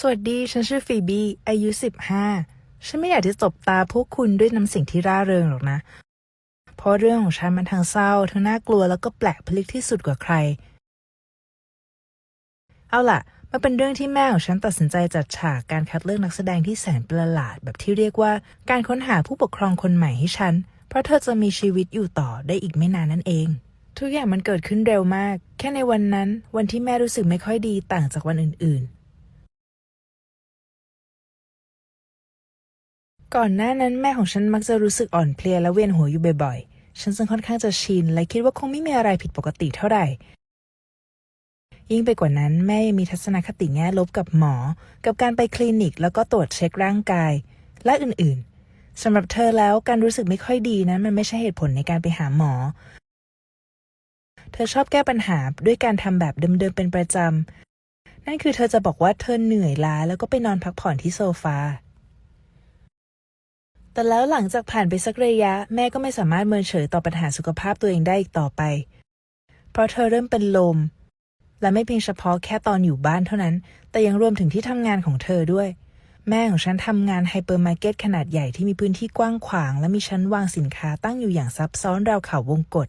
สวัสดี ฉันชื่อฟีบีอายุสิบห้าฉันไม่อยากจะตบตาพวกคุณด้วยน้ำเสียงที่ร่าเริงหรอกนะ เพราะเรื่องของฉันมันทั้งเศร้า ทั้งน่ากลัวแล้วก็แปลกพลิกที่สุดกว่าใคร เอาล่ะ มันเป็นเรื่องที่แม่ของฉันตัดสินใจจัดฉากการคัดเลือกนักแสดงที่แสนประหลาดแบบที่เรียกว่าการค้นหาผู้ปกครองคนใหม่ให้ฉัน เพราะเธอจะมีชีวิตอยู่ต่อได้อีกไม่นานนั่นเอง ทุกอย่างมันเกิดขึ้นเร็วมาก แค่ในวันนั้น วันที่แม่รู้สึกไม่ค่อยดีต่างจากวันอื่นๆ ก่อนหน้านั้นแม่ของฉันมักจะรู้สึกอ่อนเพลียและเวียนหัวอยู่บ่อยๆ ฉันจึงค่อนข้างจะชิน และคิดว่าคงไม่มีอะไรผิดปกติเท่าไหร่ ยิ่งไปกว่านั้นแม่ยังมีทัศนคติแง่ลบกับหมอ กับการไปคลินิก แล้วก็ตรวจเช็คร่างกาย และอื่นๆสำหรับเธอแล้วการรู้สึกไม่ค่อยดีนั้นมันไม่ใช่เหตุผลในการไปหาหมอ เธอชอบแก้ปัญหาด้วยการทำแบบเดิมๆเป็นประจำนั่นคือเธอจะบอกว่าเธอเหนื่อยล้าแล้วก็ไปนอนพักผ่อนที่โซฟา แต่แล้วหลังจากผ่านไปสักระยะ แม่ก็ไม่สามารถเมินเฉยต่อปัญหาสุขภาพตัวเองได้อีกต่อไป เพราะเธอเริ่มเป็นลม และไม่เพียงเฉพาะแค่ตอนอยู่บ้านเท่านั้น แต่ยังรวมถึงที่ทำงานของเธอด้วย แม่ของฉันทำงานไฮเปอร์มาร์เก็ตขนาดใหญ่ที่มีพื้นที่กว้างขวาง และมีชั้นวางสินค้าตั้งอยู่อย่างซับซ้อนราวเขาวงกฏ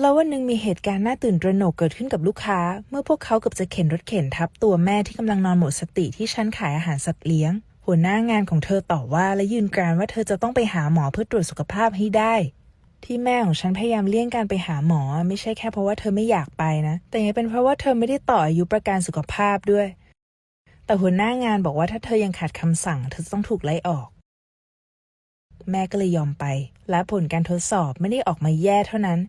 แล้ววันหนึ่งมีเหตุการณ์น่าตื่นตระหนกเกิดขึ้นกับลูกค้า เมื่อพวกเขาเกับจะเข็นรถเข็นทับตัวแม่ที่กำลังนอนหมดสติที่ชั้นขายอาหารสัตว์เลี้ยง หัวหน้างานของเธอต่อว่าและยืนกรานว่าเธอจะต้องไปหาหมอเพื่อตรวจสุขภาพให้ได้ ที่แม่ของฉันพยายามเลี่ยงการไปหาหมอ ไม่ใช่แค่เพราะว่าเธอไม่อยากไปนะ แต่ยังเป็นเพราะว่าเธอไม่ได้ต่ออายุประกันสุขภาพด้วย แต่หัวหน้างานบอกว่าถ้าเธอยังขาดคำสั่ง เธอจะต้องถูกไล่ออก แม่ก็เลยยอมไป และผลการทดสอบไม่ได้ออกมาแย่เท่านั้น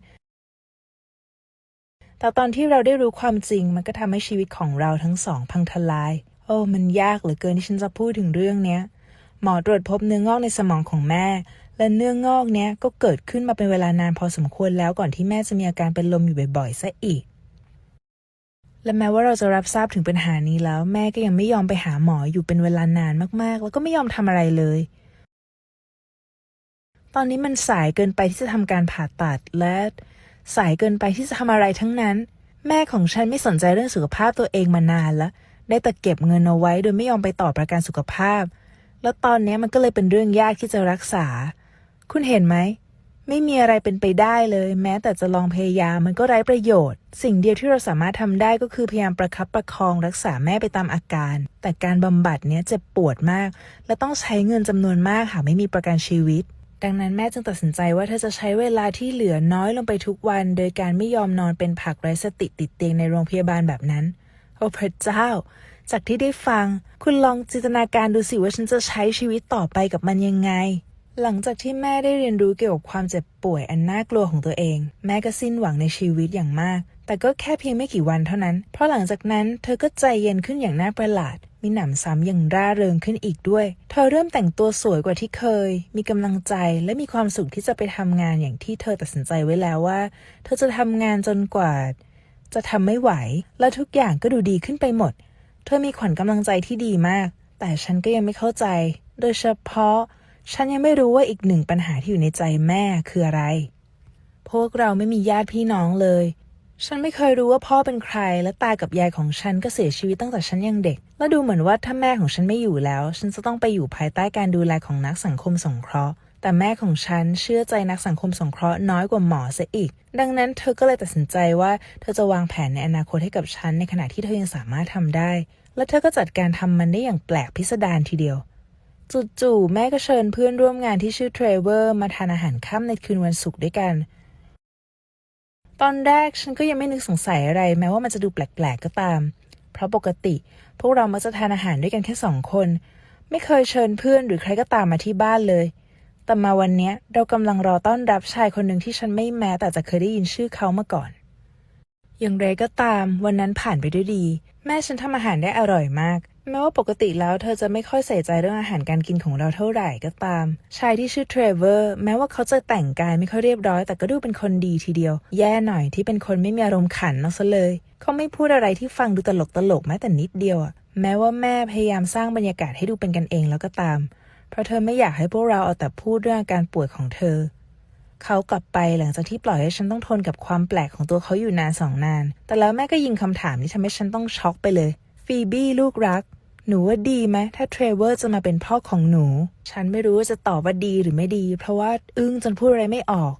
แต่ตอนที่เราได้รู้ความจริงมันก็ทำให้ชีวิตของเราทั้งสองพังทลาย โอ้ มันยากเหลือเกินที่ฉันจะพูดถึงเรื่องเนี้ย หมอตรวจพบเนื้องอกในสมองของแม่ และเนื้องอกเนี้ยก็เกิดขึ้นมาเป็นเวลานานพอสมควรแล้วก่อนที่แม่จะมีอาการเป็นลมอยู่บ่อยๆซะอีก และแม้ว่าเราจะรับทราบถึงปัญหานี้แล้ว แม่ก็ยังไม่ยอมไปหาหมออยู่เป็นเวลานานมากๆ แล้วก็ไม่ยอมทำอะไรเลยตอนนี้มันสายเกินไปที่จะทำการผ่าตัดและ สายเกินไปที่จะทำอะไรทั้งนั้น แม่ของฉันไม่สนใจเรื่องสุขภาพตัวเองมานานแล้ว ได้แต่เก็บเงินเอาไว้โดยไม่ยอมไปต่อประกันสุขภาพ แล้วตอนนี้มันก็เลยเป็นเรื่องยากที่จะรักษา คุณเห็นไหม ไม่มีอะไรเป็นไปได้เลย แม้แต่จะลองพยายามมันก็ไร้ประโยชน์ สิ่งเดียวที่เราสามารถทำได้ก็คือพยายามประคับประคองรักษาแม่ไปตามอาการ แต่การบำบัดเนี้ยเจ็บปวดมาก และต้องใช้เงินจำนวนมากหากไม่มีประกันชีวิตดังนั้นแม่จึงตัดสินใจว่าเธอจะใช้เวลาที่เหลือน้อยลงไปทุกวัน โดยการไม่ยอมนอนเป็นผักไร้สติติดเตียงในโรงพยาบาลแบบนั้น โอ้พระเจ้า จากที่ได้ฟัง คุณลองจินตนาการดูสิว่าฉันจะใช้ชีวิตต่อไปกับมันยังไง หลังจากที่แม่ได้เรียนรู้เกี่ยวกับความเจ็บป่วยอันน่ากลัวของตัวเอง แม่ก็สิ้นหวังในชีวิตอย่างมาก แต่ก็แค่เพียงไม่กี่วันเท่านั้น เพราะหลังจากนั้นเธอก็ใจเย็นขึ้นอย่างน่าประหลาดมีหนำซ้ำอย่างร่าเริงขึ้นอีกด้วย เธอเริ่มแต่งตัวสวยกว่าที่เคย มีกำลังใจและมีความสุขที่จะไปทำงานอย่างที่เธอตัดสินใจไว้แล้วว่า เธอจะทำงานจนกว่า จะทำไม่ไหว และทุกอย่างก็ดูดีขึ้นไปหมด เธอมีขวัญกำลังใจที่ดีมาก แต่ฉันก็ยังไม่เข้าใจ โดยเฉพาะ ฉันยังไม่รู้ว่าอีกหนึ่งปัญหาที่อยู่ในใจแม่คืออะไร พวกเราไม่มีญาติพี่น้องเลย ฉันไม่เคยรู้ว่าพ่อเป็นใคร และตากับยายของฉันก็เสียชีวิตตั้งแต่ฉันยังเด็ก และดูเหมือนว่าถ้าแม่ของฉันไม่อยู่แล้ว ฉันจะต้องไปอยู่ภายใต้การดูแลของนักสังคมสงเคราะห์ แต่แม่ของฉันเชื่อใจนักสังคมสงเคราะห์น้อยกว่าหมอเสียอีก ดังนั้นเธอก็เลยตัดสินใจว่าเธอจะวางแผนในอนาคตให้กับฉันในขณะที่เธอยังสามารถทำได้ และเธอก็จัดการทำมันได้อย่างแปลกพิสดารทีเดียว จู่ๆแม่ก็เชิญเพื่อนร่วมงานที่ชื่อเทรเวอร์มาทานอาหารค่ำในคืนวันศุกร์ด้วยกัน ตอนแรกฉันก็ยังไม่นึกสงสัยอะไร แม้ว่ามันจะดูแปลกๆก็ตาม เพราะปกติ พวกเรามักจะทานอาหารด้วยกันแค่สองคน ไม่เคยเชิญเพื่อนหรือใครก็ตามมาที่บ้านเลย แต่มาวันเนี้ยเรากำลังรอต้อนรับชายคนหนึ่งที่ฉันไม่แม้แต่จะเคยได้ยินชื่อเขามาก่อน อย่างไรก็ตามวันนั้นผ่านไปด้วยดี แม่ฉันทำอาหารได้อร่อยมาก แม้ว่าปกติแล้วเธอจะไม่ค่อยใส่ใจเรื่องอาหารการกินของเราเท่าไหร่ก็ตาม ชายที่ชื่อเทรเวอร์แม้ว่าเขาจะแต่งกายไม่ค่อยเรียบร้อย แต่ก็ดูเป็นคนดีทีเดียว แย่หน่อยที่เป็นคนไม่มีอารมณ์ขันเอาซะเลย เขาไม่พูดอะไรที่ฟังดูตลกตลกแม้แต่นิดเดียวอะแม้ว่าแม่พยายามสร้างบรรยากาศให้ดูเป็นกันเองแล้วก็ตาม เพราะเธอไม่อยากให้พวกเราเอาแต่พูดเรื่องอาการป่วยของเธอ เขากลับไปหลังจากที่ปล่อยให้ฉันต้องทนกับความแปลกของตัวเขาอยู่นานสองนาน แต่แล้วแม่ก็ยิงคำถามที่ทำให้ฉันต้องช็อกไปเลย ฟีบี้ลูกรัก หนูว่าดีไหมถ้าเทรเวอร์จะมาเป็นพ่อของหนู ฉันไม่รู้ว่าจะตอบว่าดีหรือไม่ดี เพราะว่าอึ้งจนพูดอะไรไม่ออก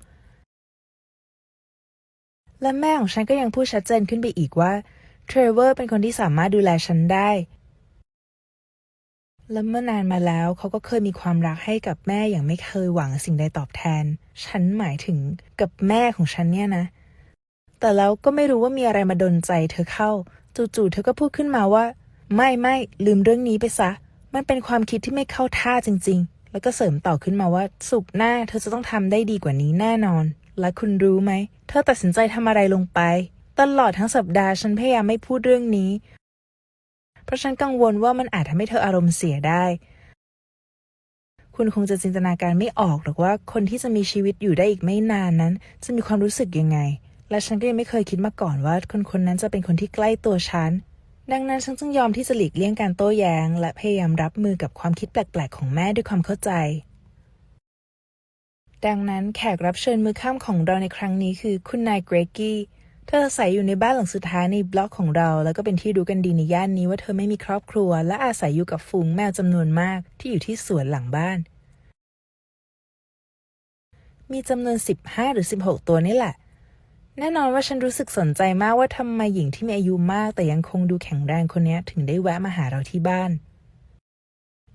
และแม่ของฉันก็ยังพูดชัดเจนขึ้นไปอีกว่าเทรเวอร์เป็นคนที่สามารถดูแลฉันได้ และเมื่อนานมาแล้วเขาก็เคยมีความรักให้กับแม่อย่างไม่เคยหวังสิ่งใดตอบแทน ฉันหมายถึงกับแม่ของฉันเนี่ยนะ แต่แล้วก็ไม่รู้ว่ามีอะไรมาดนใจเธอเข้า จู่ๆเธอก็พูดขึ้นมาว่า ไม่ไม่ลืมเรื่องนี้ไปซะ มันเป็นความคิดที่ไม่เข้าท่าจริง ๆ แล้วก็เสริมต่อขึ้นมาว่า สุกหน้าเธอจะต้องทำได้ดีกว่านี้แน่นอน และคุณรู้ไหม เธอตัดสินใจทำอะไรลงไป ตลอดทั้งสัปดาห์ฉันพยายามไม่พูดเรื่องนี้ เพราะฉันกังวลว่ามันอาจทำให้เธออารมณ์เสียได้ คุณคงจะจินตนาการไม่ออกหรอกว่าคนที่จะมีชีวิตอยู่ได้อีกไม่นานนั้น จะมีความรู้สึกยังไง และฉันก็ยังไม่เคยคิดมาก่อนว่าคนคนนั้นจะเป็นคนที่ใกล้ตัวฉันดังนั้นฉันจึงยอมที่จะหลีกเลี่ยงการโต้แย้ง และพยายามรับมือกับความคิดแปลก ๆ ของแม่ด้วยความเข้าใจ ดังนั้นแขกรับเชิญมือข้ามของเราในครั้งนี้คือคุณนายเกรกกี้ เธออาศัยอยู่ในบ้านหลังสุดท้ายในบล็อกของเรา แล้วก็เป็นที่รู้กันดีในย่านนี้ว่าเธอไม่มีครอบครัว และอาศัยอยู่กับฝูงแมวจำนวนมากที่อยู่ที่สวนหลังบ้าน มีจำนวน 15 หรือ 16 ตัวนี่แหละ แน่นอนว่าฉันรู้สึกสนใจมากว่าทำไมหญิงที่มีอายุมากแต่ยังคงดูแข็งแรงคนนี้ถึงได้แวะมาหาเราที่บ้าน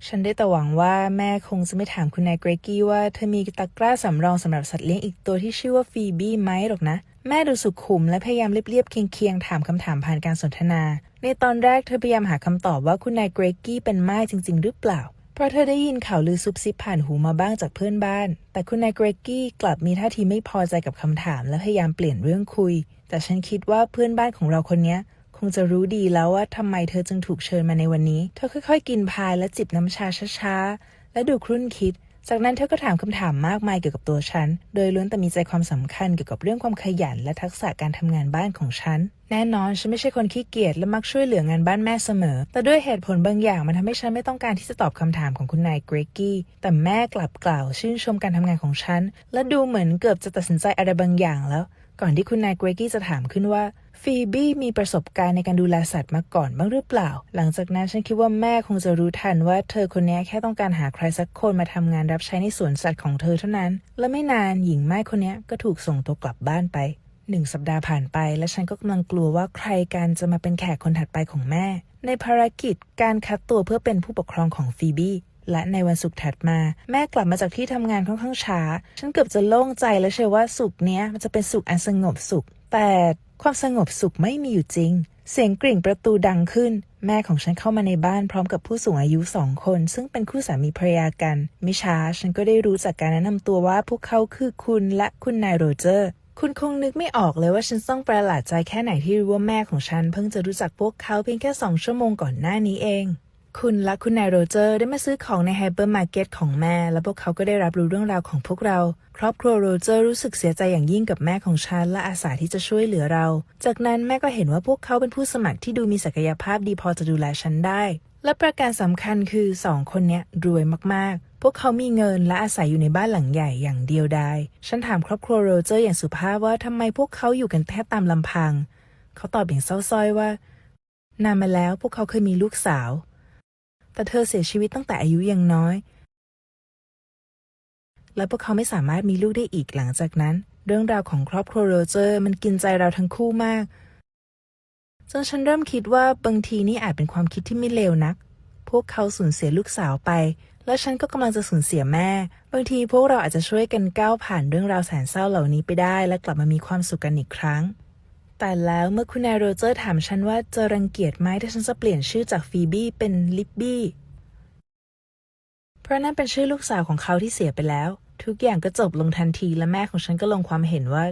ฉันได้แต่หวังว่าแม่คงจะไม่ถามคุณนายเกรกกี้ว่าเธอมีตะกร้าสำรองสำหรับสัตว์เลี้ยงอีกตัวที่ชื่อว่าฟีบี้ไหมหรอกนะ แม่ดูสุขุมและพยายามเรียบๆเคียงๆ ถามคำถามผ่านการสนทนา ในตอนแรกเธอพยายามหาคำตอบว่าคุณนายเกรกกี้เป็นไม้จริง ๆ หรือเปล่า เพราะเธอได้ยินข่าวลือซุบซิบผ่านหูมาบ้างจากเพื่อนบ้าน แต่คุณนายเกรกกี้กลับมีท่าทีไม่พอใจกับคำถามและพยายามเปลี่ยนเรื่องคุย แต่ฉันคิดว่าเพื่อนบ้านของเราคนนี้คงจะรู้ดีแล้วว่าทำไมเธอจึงถูกเชิญมาในวันนี้ เธอค่อย ๆ กินพายและจิบน้ำชาช้าๆและดูครุ่นคิด จากนั้นเธอก็ถามคำถามมากมายเกี่ยวกับตัวฉัน โดยล้วนแต่มีใจความสำคัญเกี่ยวกับเรื่องความขยันและทักษะการทำงานบ้านของฉัน แน่นอนฉันไม่ใช่คนขี้เกียจและมักช่วยเหลืองานบ้านแม่เสมอ แต่ด้วยเหตุผลบางอย่างมันทำให้ฉันไม่ต้องการที่จะตอบคำถามของคุณนายเกรกกี้ แต่แม่กลับกล่าวชื่นชมการทำงานของฉัน และดูเหมือนเกือบจะตัดสินใจอะไรบางอย่างแล้ว ก่อนที่คุณนายเกรกี้จะถามขึ้นว่าฟีบี้มีประสบการณ์ในการดูแลสัตว์มาก่อนบ้างหรือเปล่า หลังจากนั้นฉันคิดว่าแม่คงจะรู้ทันว่าเธอคนนี้แค่ต้องการหาใครสักคนมาทำงานรับใช้ในสวนสัตว์ของเธอเท่านั้น และไม่นานหญิงแม่คนนี้ก็ถูกส่งตัวกลับบ้านไปหนึ่งสัปดาห์ผ่านไป และฉันก็กำลังกลัวว่าใครกันจะมาเป็นแขกคนถัดไปของแม่ ในภารกิจการคัดตัวเพื่อเป็นผู้ปกครองของฟีบี้ และในวันศุกร์ถัดมา แม่กลับมาจากที่ทำงานค่อนข้างช้า ฉันเกือบจะโล่งใจและเชื่อว่าสุกร์เนี้ยมันจะเป็นสุกร์อันสงบสุข แต่ความสงบสุขไม่มีอยู่จริง เสียงกริ่งประตูดังขึ้น แม่ของฉันเข้ามาในบ้านพร้อมกับผู้สูงอายุสองคน ซึ่งเป็นคู่สามีภรรยากัน ไม่ช้าฉันก็ได้รู้จากการแนะนำตัวว่าพวกเขาคือคุณและคุณนายโรเจอร์คุณคงนึกไม่ออกเลยว่าฉันต้องประหลาดใจแค่ไหนที่รู้ว่าแม่ของฉันเพิ่งจะรู้จักพวกเขาเพียงแค่สองชั่วโมงก่อนหน้านี้เอง คุณและคุณนายโรเจอร์ได้มาซื้อของในไฮเปอร์มาร์เก็ตของแม่ และพวกเขาก็ได้รับรู้เรื่องราวของพวกเรา ครอบครัวโรเจอร์รู้สึกเสียใจอย่างยิ่งกับแม่ของฉันและอาสาที่จะช่วยเหลือเรา จากนั้นแม่ก็เห็นว่าพวกเขาเป็นผู้สมัครที่ดูมีศักยภาพดีพอจะดูแลฉันได้ และประการสำคัญคือสองคนเนี้ยรวยมากๆ พวกเขามีเงินและอาศัยอยู่ในบ้านหลังใหญ่อย่างเดียวดาย ฉันถามครอบครัวโรเจอร์อย่างสุภาพว่าทำไมพวกเขาอยู่กันแค่ตามลำพัง เขาตอบอย่างเศร้าส้อยว่า นานมาแล้วพวกเขาเคยมีลูกสาว แต่เธอเสียชีวิตตั้งแต่อายุยังน้อย และพวกเขาไม่สามารถมีลูกได้อีกหลังจากนั้น เรื่องราวของครอบครัวโรเจอร์มันกินใจเราทั้งคู่มากจนฉันเริ่มคิดว่าบางทีนี่อาจเป็นความคิดที่ไม่เลวนัก พวกเขาสูญเสียลูกสาวไป และฉันก็กำลังจะสูญเสียแม่ บางทีพวกเราอาจจะช่วยกันก้าวผ่านเรื่องราวแสนเศร้าเหล่านี้ไปได้ และกลับมามีความสุขกันอีกครั้ง แต่แล้วเมื่อคุณนายโรเจอร์ถามฉันว่าจะรังเกียจไหมถ้าฉันจะเปลี่ยนชื่อจากฟีบี้เป็นลิบบี้ เพราะนั่นเป็นชื่อลูกสาวของเขาที่เสียไปแล้ว ทุกอย่างก็จบลงทันทีและแม่ของฉันก็ลงความเห็นว่า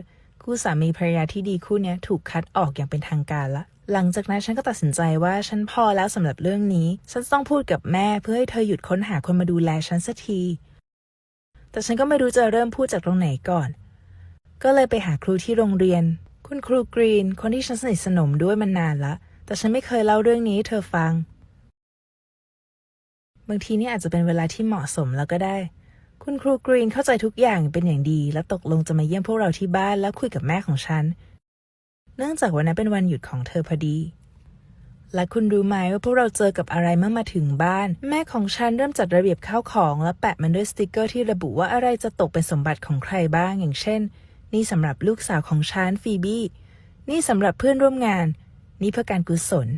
คู่สามีภรรยาที่ดีคู่นี้ถูกคัดออกอย่างเป็นทางการละ หลังจากนั้นฉันก็ตัดสินใจว่าฉันพอแล้วสำหรับเรื่องนี้ ฉันต้องพูดกับแม่เพื่อให้เธอหยุดค้นหาคนมาดูแลฉันสักที แต่ฉันก็ไม่รู้จะเริ่มพูดจากตรงไหนก่อน ก็เลยไปหาครูที่โรงเรียน คุณครูกรีน คนที่ฉันสนิทสนมด้วยมานานละ แต่ฉันไม่เคยเล่าเรื่องนี้ให้เธอฟัง บางทีนี่อาจจะเป็นเวลาที่เหมาะสมแล้วก็ได้ คุณครูกรีนเข้าใจทุกอย่างเป็นอย่างดี และตกลงจะมาเยี่ยมพวกเราที่บ้านแล้วคุยกับแม่ของฉัน เนื่องจากวันนั้นเป็นวันหยุดของเธอพอดี และคุณรู้ไหมว่าพวกเราเจอกับอะไรเมื่อมาถึงบ้าน แม่ของฉันเริ่มจัดระเบียบข้าวของ และแปะมันด้วยสติกเกอร์ที่ระบุว่าอะไรจะตกเป็นสมบัติของใครบ้าง อย่างเช่น นี่สำหรับลูกสาวของฉันฟีบี้นี่สำหรับเพื่อนร่วมงาน นี่เพื่อการกุศล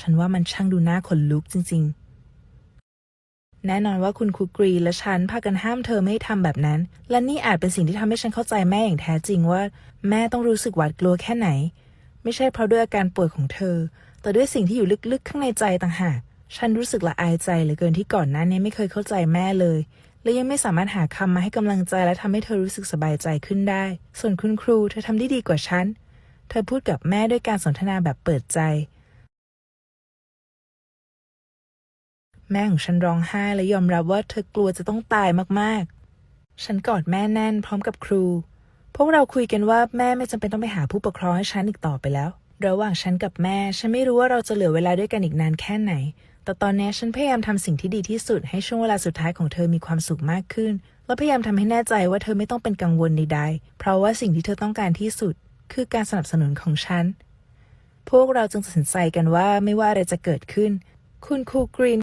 ฉันว่ามันช่างดูน่าขนลุกจริง ๆ แน่นอนว่าคุณครูกรีและฉันพากันห้ามเธอไม่ให้ทำแบบนั้น และนี่อาจเป็นสิ่งที่ทำให้ฉันเข้าใจแม่อย่างแท้จริงว่า แม่ต้องรู้สึกหวาดกลัวแค่ไหน ไม่ใช่เพราะด้วยอาการป่วยของเธอ แต่ด้วยสิ่งที่อยู่ลึกๆ ข้างในใจต่างหาก ฉันรู้สึกละอายใจเหลือเกินที่ก่อนหน้านี้ไม่เคยเข้าใจแม่เลย และยังไม่สามารถหาคำมาให้กำลังใจและทำให้เธอรู้สึกสบายใจขึ้นได้ ส่วนคุณครูเธอทำได้ดีกว่าฉัน เธอพูดกับแม่ด้วยการสนทนาแบบเปิดใจ แม่ของฉันร้องไห้และยอมรับว่าเธอกลัวจะต้องตายมากๆ ฉันกอดแม่แน่นพร้อมกับครู พวกเราคุยกันว่าแม่ไม่จำเป็นต้องไปหาผู้ปกครองให้ฉันอีกต่อไปแล้ว ระหว่างฉันกับแม่ ฉันไม่รู้ว่าเราจะเหลือเวลาด้วยกันอีกนานแค่ไหน แต่ตอนนี้ฉันพยายามทำสิ่งที่ดีที่สุดให้ช่วงเวลาสุดท้ายของเธอมีความสุขมากขึ้น และพยายามทำให้แน่ใจว่าเธอไม่ต้องเป็นกังวลใดๆ เพราะว่าสิ่งที่เธอต้องการที่สุด คือการสนับสนุนของฉัน พวกเราจึงตัดสินใจกันว่าไม่ว่าอะไรจะเกิดขึ้น คุณครูกรีน